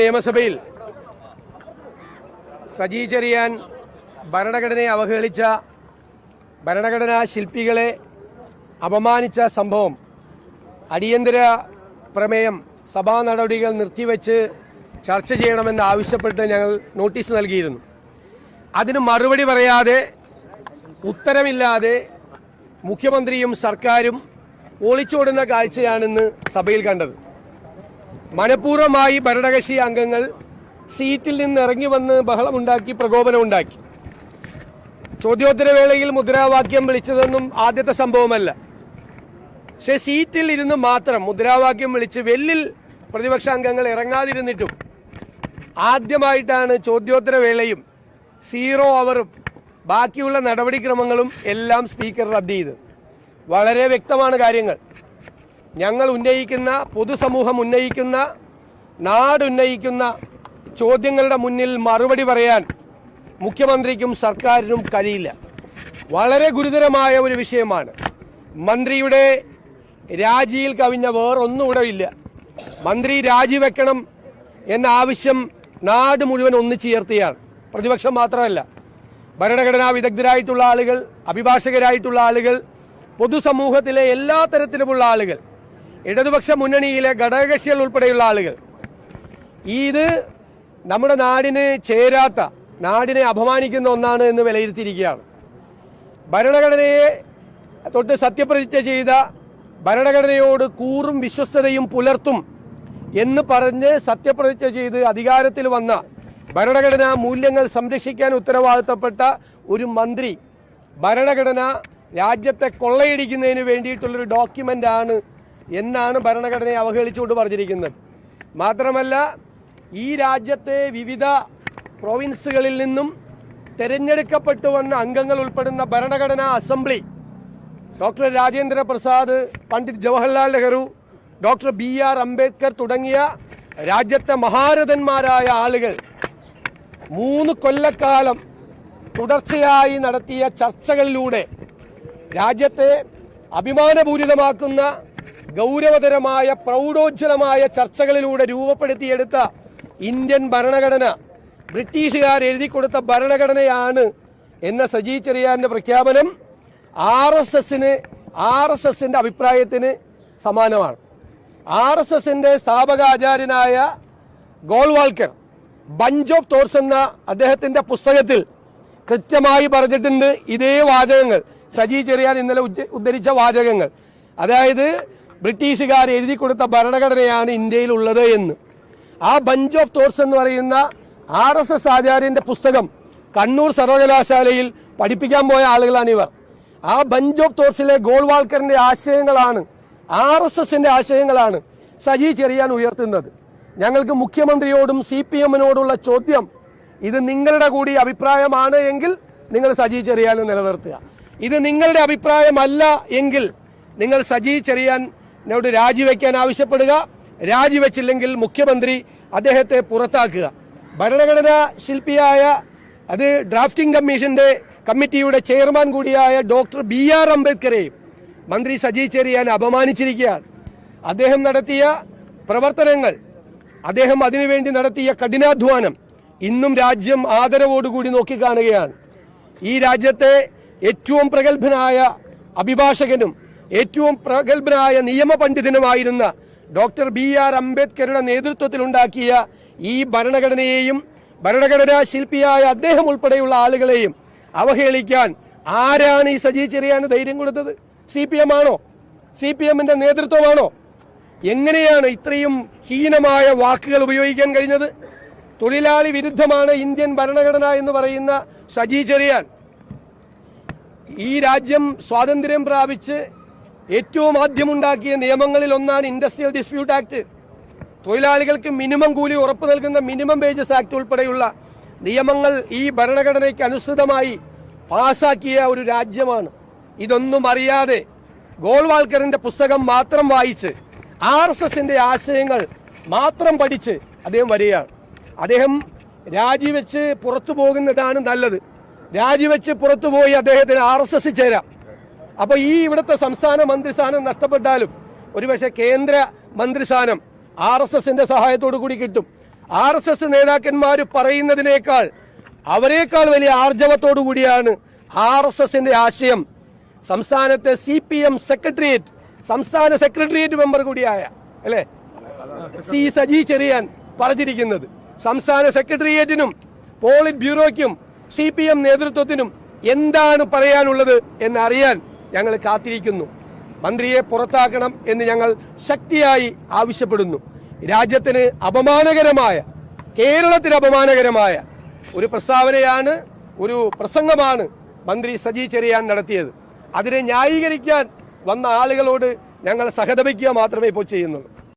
നിയമസഭയിൽ സജി ചെറിയാൻ ഭരണഘടനയെ അവഹേളിച്ച ഭരണഘടനാ ശില്പികളെ അപമാനിച്ച സംഭവം അടിയന്തര പ്രമേയം സഭാ നടപടികൾ നിർത്തിവെച്ച് ചർച്ച ചെയ്യണമെന്ന് ആവശ്യപ്പെട്ട് ഞങ്ങൾ നോട്ടീസ് നൽകിയിരുന്നു. അതിന് മറുപടി പറയാതെ ഉത്തരമില്ലാതെ മുഖ്യമന്ത്രിയും സർക്കാരും ഒളിച്ചോടുന്ന കാഴ്ചയാണെന്ന് സഭയിൽ കണ്ടത്. മനഃപൂർവമായി ഭരണകക്ഷി അംഗങ്ങൾ സീറ്റിൽ നിന്ന് ഇറങ്ങി വന്ന് ബഹളമുണ്ടാക്കി പ്രകോപനമുണ്ടാക്കി. ചോദ്യോത്തരവേളയിൽ മുദ്രാവാക്യം വിളിച്ചതൊന്നും ആദ്യത്തെ സംഭവമല്ല. പക്ഷെ സീറ്റിൽ ഇരുന്ന് മാത്രം മുദ്രാവാക്യം വിളിച്ച് വെല്ലിൽ പ്രതിപക്ഷ അംഗങ്ങൾ ഇറങ്ങാതിരുന്നിട്ടും ആദ്യമായിട്ടാണ് ചോദ്യോത്തരവേളയും സീറോ അവറും ബാക്കിയുള്ള നടപടിക്രമങ്ങളും എല്ലാം സ്പീക്കർ റദ്ദ് ചെയ്ത് വളരെ വ്യക്തമാണ് കാര്യങ്ങൾ. ഞങ്ങൾ ഉന്നയിക്കുന്ന പൊതുസമൂഹം ഉന്നയിക്കുന്ന നാടുന്നയിക്കുന്ന ചോദ്യങ്ങളുടെ മുന്നിൽ മറുപടി പറയാൻ മുഖ്യമന്ത്രിക്കും സർക്കാരിനും കഴിയില്ല. വളരെ ഗുരുതരമായ ഒരു വിഷയമാണ്. മന്ത്രിയുടെ രാജിയിൽ കവിഞ്ഞ വേറൊന്നും ഇവിടെ ഇല്ല. മന്ത്രി രാജിവെക്കണം എന്ന ആവശ്യം നാട് മുഴുവൻ ഒന്നിച്ചുയർത്തിയാണ് പ്രതിപക്ഷം മാത്രമല്ല ഭരണഘടനാ വിദഗ്ധരായിട്ടുള്ള ആളുകൾ അഭിഭാഷകരായിട്ടുള്ള ആളുകൾ പൊതുസമൂഹത്തിലെ എല്ലാ തരത്തിലുമുള്ള ആളുകൾ ഇടതുപക്ഷ മുന്നണിയിലെ ഘടകകക്ഷികൾ ഉൾപ്പെടെയുള്ള ആളുകൾ. ഇത് നമ്മുടെ നാടിന് ചേരാത്ത നാടിനെ അപമാനിക്കുന്ന ഒന്നാണ് എന്ന് വിലയിരുത്തിയിരിക്കുകയാണ്. ഭരണഘടനയെ തൊട്ട് സത്യപ്രതിജ്ഞ ചെയ്ത ഭരണഘടനയോട് കൂറും വിശ്വസ്തതയും പുലർത്തും എന്ന് പറഞ്ഞ് സത്യപ്രതിജ്ഞ ചെയ്ത് അധികാരത്തിൽ വന്ന ഭരണഘടനാ മൂല്യങ്ങൾ സംരക്ഷിക്കാൻ ഉത്തരവാദിത്തപ്പെട്ട ഒരു മന്ത്രി ഭരണഘടന രാജ്യത്തെ കൊള്ളയടിക്കുന്നതിന് വേണ്ടിയിട്ടുള്ളൊരു ഡോക്യുമെന്റ് ആണ് എന്നാണ് ഭരണഘടനയെ അവഹേളിച്ചുകൊണ്ട് പറഞ്ഞിരിക്കുന്നത്. മാത്രമല്ല ഈ രാജ്യത്തെ വിവിധ പ്രൊവിൻസുകളിൽ നിന്നും തെരഞ്ഞെടുക്കപ്പെട്ടു വന്ന അംഗങ്ങൾ ഉൾപ്പെടുന്ന ഭരണഘടനാ assembly doctor Rajendra Prasad Pandit Jawaharlal Nehru doctor B R Ambedkar തുടങ്ങിയ രാജ്യത്തെ മഹാരഥന്മാരായ ആളുകൾ മൂന്ന് കൊല്ലക്കാലം തുടർച്ചയായി നടത്തിയ ചർച്ചകളിലൂടെ രാജ്യത്തെ അഭിമാനപൂരിതമാക്കുന്ന ഗൗരവതരമായ പ്രൗഢോജ്വലമായ ചർച്ചകളിലൂടെ രൂപപ്പെടുത്തിയെടുത്ത ഇന്ത്യൻ ഭരണഘടന. ബ്രിട്ടീഷുകാർ എഴുതി കൊടുത്ത ഭരണഘടനയാണ് എന്ന സജി ചെറിയാന്റെ പ്രഖ്യാപനം. ആർ എസ് എസിന് ആർ എസ് എസിന്റെ അഭിപ്രായത്തിന് സമാനമാണ്. ആർ എസ് എസിന്റെ സ്ഥാപക ആചാര്യനായ ഗോൾവാൾക്കർ ബഞ്ച് ഓഫ് തോട്ട്സ് എന്ന അദ്ദേഹത്തിന്റെ പുസ്തകത്തിൽ കൃത്യമായി പറഞ്ഞിട്ടുണ്ട് ഇതേ വാചകങ്ങൾ. സജി ചെറിയാൻ ഇന്നലെ ഉദ്ധരിച്ച വാചകങ്ങൾ. അതായത് ബ്രിട്ടീഷുകാർ എഴുതി കൊടുത്ത ഭരണഘടനയാണ് ഇന്ത്യയിലുള്ളത് എന്ന്. ആ ബഞ്ച് ഓഫ് തോർസ് എന്ന് പറയുന്ന ആർ എസ് എസ് ആചാര്യന്റെ പുസ്തകം കണ്ണൂർ സർവകലാശാലയിൽ പഠിപ്പിക്കാൻ പോയ ആളുകളാണ് ഇവർ. ആ ബഞ്ച് ഓഫ് തോർസിലെ ഗോൾവാൾക്കറിന്റെ ആശയങ്ങളാണ് ആർ എസ് എസിന്റെ ആശയങ്ങളാണ് സജി ചെറിയാൻ ഉയർത്തുന്നത്. ഞങ്ങൾക്ക് മുഖ്യമന്ത്രിയോടും സി പി എമ്മിനോടുള്ള ചോദ്യം ഇത് നിങ്ങളുടെ കൂടി അഭിപ്രായമാണ് എങ്കിൽ നിങ്ങൾ സജി ചെറിയാൻ നിലനിർത്തുക. ഇത് നിങ്ങളുടെ അഭിപ്രായമല്ല എങ്കിൽ നിങ്ങൾ സജി ചെറിയാനോട് രാജിവെക്കാൻ ആവശ്യപ്പെടുക. രാജിവെച്ചില്ലെങ്കിൽ മുഖ്യമന്ത്രി അദ്ദേഹത്തെ പുറത്താക്കുക. ഭരണഘടനാ ശില്പിയായ അത് ഡ്രാഫ്റ്റിംഗ് കമ്മീഷന്റെ കമ്മിറ്റിയുടെ ചെയർമാൻ കൂടിയായ ഡോക്ടർ ബി ആർ അംബേദ്കറെയും മന്ത്രി സജി ചെറിയാൻ അപമാനിച്ചിരിക്കുകയാണ്. അദ്ദേഹം നടത്തിയ പ്രവർത്തനങ്ങൾ അദ്ദേഹം അതിനുവേണ്ടി നടത്തിയ കഠിനാധ്വാനം ഇന്നും രാജ്യം ആദരവോടുകൂടി നോക്കിക്കാണുകയാണ്. ഈ രാജ്യത്തെ ഏറ്റവും പ്രഗത്ഭനായ അഭിഭാഷകനും ഏറ്റവും പ്രഗത്ഭനായ നിയമപണ്ഡിതനുമായിരുന്ന ഡോക്ടർ ബി ആർ അംബേദ്കറുടെ നേതൃത്വത്തിലുണ്ടാക്കിയ ഈ ഭരണഘടനയെയും ഭരണഘടനാ ശില്പിയായ അദ്ദേഹം ഉൾപ്പെടെയുള്ള ആളുകളെയും അവഹേളിക്കാൻ ആരാണ് ഈ സജി ചെറിയാന് ധൈര്യം കൊടുത്തത്? സി പി എം ആണോ സി പി എമ്മിന്റെ നേതൃത്വമാണോ? എങ്ങനെയാണ് ഇത്രയും ഹീനമായ വാക്കുകൾ ഉപയോഗിക്കാൻ കഴിഞ്ഞത്? തൊഴിലാളി വിരുദ്ധമാണ് ഇന്ത്യൻ ഭരണഘടന എന്ന് പറയുന്ന സജി ചെറിയാൻ. ഈ രാജ്യം സ്വാതന്ത്ര്യം പ്രാപിച്ച് ഏറ്റവും ആദ്യമുണ്ടാക്കിയ നിയമങ്ങളിൽ ഒന്നാണ് ഇൻഡസ്ട്രിയൽ ഡിസ്പ്യൂട്ട് ആക്ട് തൊഴിലാളികൾക്ക് മിനിമം കൂലി ഉറപ്പു നൽകുന്ന മിനിമം വേജസ് ആക്ട് ഉൾപ്പെടെയുള്ള നിയമങ്ങൾ ഈ ഭരണഘടനയ്ക്ക് അനുസൃതമായി പാസാക്കിയ ഒരു രാജ്യമാണ്. ഇതൊന്നും അറിയാതെ ഗോൾവാൾക്കറിന്റെ പുസ്തകം മാത്രം വായിച്ച് ആർ എസ് എസിന്റെ ആശയങ്ങൾ മാത്രം പഠിച്ച് അദ്ദേഹം വരികയാണ്. അദ്ദേഹം രാജിവെച്ച് പുറത്തു പോകുന്നതാണ് നല്ലത്. രാജിവെച്ച് പുറത്തുപോയി അദ്ദേഹത്തിന് ആർ എസ് എസ് ചേരാം. അപ്പൊ ഈ ഇവിടുത്തെ സംസ്ഥാന മന്ത്രിസ്ഥാനം നഷ്ടപ്പെട്ടാലും ഒരുപക്ഷെ കേന്ദ്ര മന്ത്രിസ്ഥാനം ആർ എസ് എസിന്റെ സഹായത്തോടു കൂടി കിട്ടും. ആർ എസ് എസ് നേതാക്കന്മാർ പറയുന്നതിനേക്കാൾ അവരെക്കാൾ വലിയ ആർജവത്തോടു കൂടിയാണ് ആർ എസ് എസിന്റെ ആശയം. സംസ്ഥാനത്തെ സി പി എം സെക്രട്ടേറിയറ്റ് സംസ്ഥാന സെക്രട്ടേറിയറ്റ് മെമ്പർ കൂടിയായ അല്ലേ? സി സജി ചെറിയാൻ പറഞ്ഞിരിക്കുന്നത്. സംസ്ഥാന സെക്രട്ടേറിയറ്റിനും പോളിറ്റ് ബ്യൂറോയ്ക്കും സി പി എം നേതൃത്വത്തിനും എന്താണ് പറയാനുള്ളത് എന്നറിയാൻ ഞങ്ങൾ കാത്തിരിക്കുന്നു. മന്ത്രിയെ പുറത്താക്കണം എന്ന് ഞങ്ങൾ ശക്തിയായി ആവശ്യപ്പെടുന്നു. രാജ്യത്തിന് അപമാനകരമായ കേരളത്തിന് അപമാനകരമായ ഒരു പ്രസ്താവനയാണ് ഒരു പ്രസംഗമാണ് മന്ത്രി സജി ചെറിയാൻ നടത്തിയത്. അതിനെ ന്യായീകരിക്കാൻ വന്ന ആളുകളോട് ഞങ്ങൾ സഹതപിക്കുക മാത്രമേ ഇപ്പോൾ ചെയ്യുന്നുള്ളൂ.